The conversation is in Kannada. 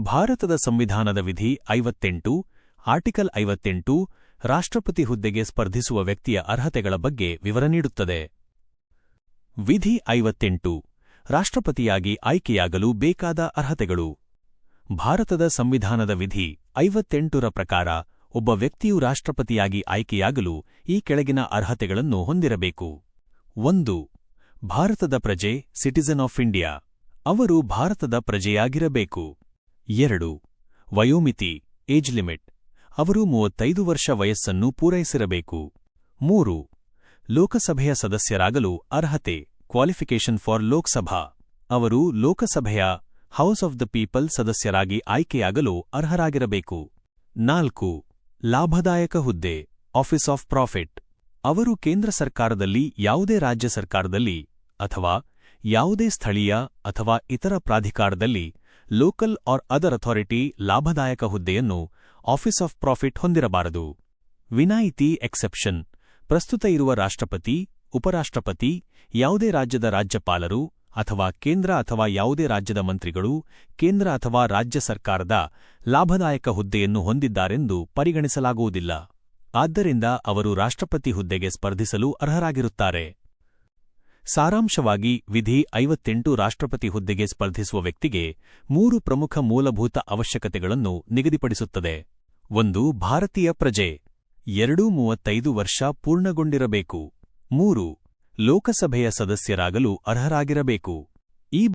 ಭಾರತದ ಸಂವಿಧಾನದ ವಿಧಿ ಐವತ್ತೆಂಟು, ಆರ್ಟಿಕಲ್ ಐವತ್ತೆಂಟು, ರಾಷ್ಟ್ರಪತಿ ಹುದ್ದೆಗೆ ಸ್ಪರ್ಧಿಸುವ ವ್ಯಕ್ತಿಯ ಅರ್ಹತೆಗಳ ಬಗ್ಗೆ ವಿವರ ನೀಡುತ್ತದೆ. ವಿಧಿ ಐವತ್ತೆಂಟು, ರಾಷ್ಟ್ರಪತಿಯಾಗಿ ಆಯ್ಕೆಯಾಗಲು ಬೇಕಾದ ಅರ್ಹತೆಗಳು. ಭಾರತದ ಸಂವಿಧಾನದ ವಿಧಿ ಐವತ್ತೆಂಟರ ಪ್ರಕಾರ ಒಬ್ಬ ವ್ಯಕ್ತಿಯು ರಾಷ್ಟ್ರಪತಿಯಾಗಿ ಆಯ್ಕೆಯಾಗಲು ಈ ಕೆಳಗಿನ ಅರ್ಹತೆಗಳನ್ನು ಹೊಂದಿರಬೇಕು. ಒಂದು, ಭಾರತದ ಪ್ರಜೆ, ಸಿಟಿಜನ್ ಆಫ್ ಇಂಡಿಯಾ. ಅವರು ಭಾರತದ ಪ್ರಜೆಯಾಗಿರಬೇಕು. ಎರಡು. ವಯೋಮಿತಿ, ಏಜ್ ಲಿಮಿಟ್. ಅವರು ಮೂವತ್ತೈದು ವರ್ಷ ವಯಸ್ಸನ್ನು ಪೂರೈಸಿರಬೇಕು. ಮೂರು. ಲೋಕಸಭೆಯ ಸದಸ್ಯರಾಗಲು ಅರ್ಹತೆ, ಕ್ವಾಲಿಫಿಕೇಷನ್ ಫಾರ್ ಲೋಕಸಭಾ. ಅವರು ಲೋಕಸಭೆಯ, ಹೌಸ್ ಆಫ್ ದ ಪೀಪಲ್ ಸದಸ್ಯರಾಗಿ ಆಯ್ಕೆಯಾಗಲು ಅರ್ಹರಾಗಿರಬೇಕು. ನಾಲ್ಕು. ಲಾಭದಾಯಕ ಹುದ್ದೆ, ಆಫೀಸ್ ಆಫ್ ಪ್ರಾಫಿಟ್. ಅವರು ಕೇಂದ್ರ ಸರ್ಕಾರದಲ್ಲಿ ಯಾವುದೇ ರಾಜ್ಯ ಸರ್ಕಾರದಲ್ಲಿ ಅಥವಾ ಯಾವುದೇ ಸ್ಥಳೀಯ ಅಥವಾ ಇತರ ಪ್ರಾಧಿಕಾರದಲ್ಲಿ ಲೋಕಲ್ ಆರ್ ಅದರ್ ಅಥಾರಿಟಿ ಲಾಭದಾಯಕ ಹುದ್ದೆಯನ್ನು ಆಫೀಸ್ ಆಫ್ ಪ್ರಾಫಿಟ್ ಹೊಂದಿರಬಾರದು. ವಿನಾಯಿತಿ ಎಕ್ಸೆಪ್ಷನ್. ಪ್ರಸ್ತುತ ಇರುವ ರಾಷ್ಟ್ರಪತಿ, ಉಪರಾಷ್ಟ್ರಪತಿ, ಯಾವುದೇ ರಾಜ್ಯದ ರಾಜ್ಯಪಾಲರು ಅಥವಾ ಕೇಂದ್ರ ಅಥವಾ ಯಾವುದೇ ರಾಜ್ಯದ ಮಂತ್ರಿಗಳು, ಕೇಂದ್ರ ಅಥವಾ ರಾಜ್ಯ ಸರ್ಕಾರದ ಲಾಭದಾಯಕ ಹುದ್ದೆಯನ್ನು ಹೊಂದಿದ್ದಾರೆಂದು ಪರಿಗಣಿಸಲಾಗುವುದಿಲ್ಲ. ಆದ್ದರಿಂದ ಅವರು ರಾಷ್ಟ್ರಪತಿ ಹುದ್ದೆಗೆ ಸ್ಪರ್ಧಿಸಲು ಅರ್ಹರಾಗಿರುತ್ತಾರೆ. ಸಾರಾಂಶವಾಗಿ, ವಿಧಿ ಐವತ್ತೆಂಟು ರಾಷ್ಟ್ರಪತಿ ಹುದ್ದೆಗೆ ಸ್ಪರ್ಧಿಸುವ ವ್ಯಕ್ತಿಗೆ ಮೂರು ಪ್ರಮುಖ ಮೂಲಭೂತ ಅವಶ್ಯಕತೆಗಳನ್ನು ನಿಗದಿಪಡಿಸುತ್ತದೆ. ಒಂದು, ಭಾರತೀಯ ಪ್ರಜೆ. ಎರಡೂ, ಮೂವತ್ತೈದು ವರ್ಷ ಪೂರ್ಣಗೊಂಡಿರಬೇಕು. ಮೂರು, ಲೋಕಸಭೆಯ ಸದಸ್ಯರಾಗಲು ಅರ್ಹರಾಗಿರಬೇಕು.